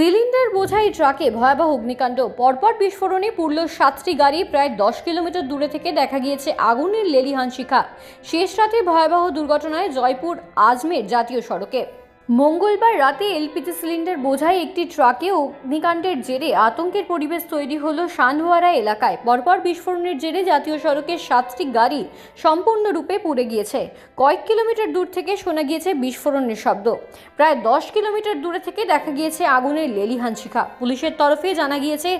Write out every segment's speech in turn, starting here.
Cylinder বোঝাই ট্রাকে ভয়াবহ অগ্নিকাণ্ড। পরপর বিস্ফোরণে পুড়ল সাতটি গাড়ি, প্রায় দশ কিলোমিটার দূরে থেকে দেখা গিয়েছে আগুনের লেলিহান শিখা। শেষ রাতে ভয়াবহ দুর্ঘটনায় জয়পুর আজমের জাতীয় সড়কে। মঙ্গলবার রাতে এলপিজি সিলিন্ডার বোঝাই একটি ট্রাকে অগ্নিকাণ্ডের জেরে আতঙ্কের পরিবেশ তৈরি হলো শানওয়ারা এলাকায়। পরপর বিস্ফোরণের জেরে জাতীয় সড়কের সাতটি গাড়ি সম্পূর্ণরূপে পুড়ে গিয়েছে। কয়েক কিলোমিটার দূর থেকে শোনা গিয়েছে বিস্ফোরণের শব্দ। প্রায় দশ কিলোমিটার দূরে থেকে দেখা গিয়েছে আগুনের লেলিহান শিখা। পুলিশের তরফে জানা গিয়েছে,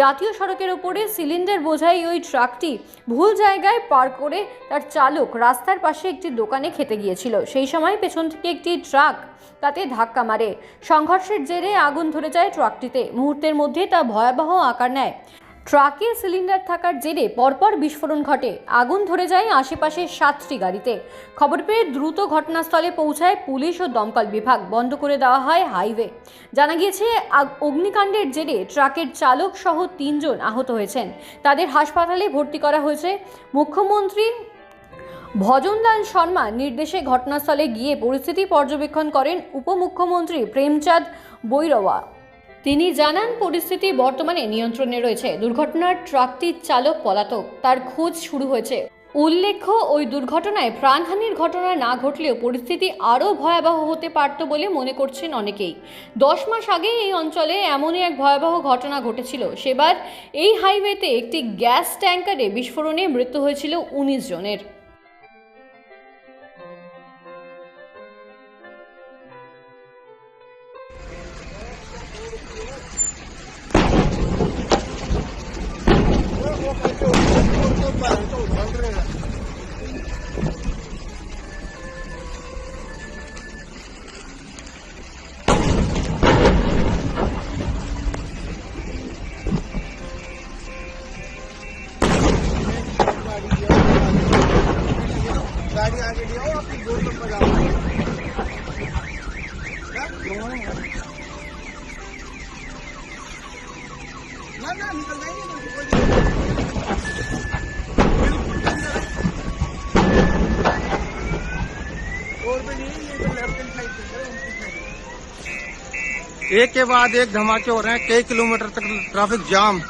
জাতীয় সড়কের ওপরে সিলিন্ডার বোঝাই ওই ট্রাকটি ভুল জায়গায় পার করে তার চালক রাস্তার পাশে একটি দোকানে খেতে গিয়েছিল। সেই সময় পেছন থেকে একটি ট্রাক তাতে ধাক্কা মারে। সংঘর্ষের জেরে আগুন ধরে যায় ট্রাকটিতে। মুহূর্তের মধ্যে তা ভয়াবহ আকার নেয়। ট্রাকে সিলিন্ডার থাকার জেরে পরপর বিস্ফোরণ ঘটে। আগুন ধরে যায় আশেপাশের সাতটি গাড়িতে। খবর পেয়ে দ্রুত ঘটনাস্থলে পৌঁছায় পুলিশ ও দমকল বিভাগ। বন্ধ করে দেওয়া হয় হাইওয়ে। জানা গিয়েছে অগ্নিকাণ্ডের জেরে ট্রাকের চালক সহ তিনজন আহত হয়েছেন। তাদের হাসপাতালে ভর্তি করা হয়েছে। মুখ্যমন্ত্রী ভজনলাল শর্মা নির্দেশে ঘটনাস্থলে গিয়ে পরিস্থিতি পর্যবেক্ষণ করেন উপমুখ্যমন্ত্রী প্রেমচাঁদ বৈরওয়া। তিনি জানান, পরিস্থিতি বর্তমানে নিয়ন্ত্রণে রয়েছে। দুর্ঘটনার ট্রাকটির চালক পলাতক। তার খোঁজ শুরু হয়েছে। উল্লেখ্য, ওই দুর্ঘটনায় প্রাণহানির ঘটনা না ঘটলেও পরিস্থিতি আরও ভয়াবহ হতে পারত বলে মনে করছেন অনেকেই। দশ মাস আগে এই অঞ্চলে এমনই এক ভয়াবহ ঘটনা ঘটেছিল। সেবার এই হাইওয়েতে একটি গ্যাস ট্যাঙ্কারে বিস্ফোরণে মৃত্যু হয়েছিল উনিশ জনের। गाड़ी आगे आपकी गोल जाओ ना ना, निकल जाएँगे तो है। है एक के बाद एक धमाके हो रहे हैं, कई किलोमीटर तक ट्रैफ़िक जाम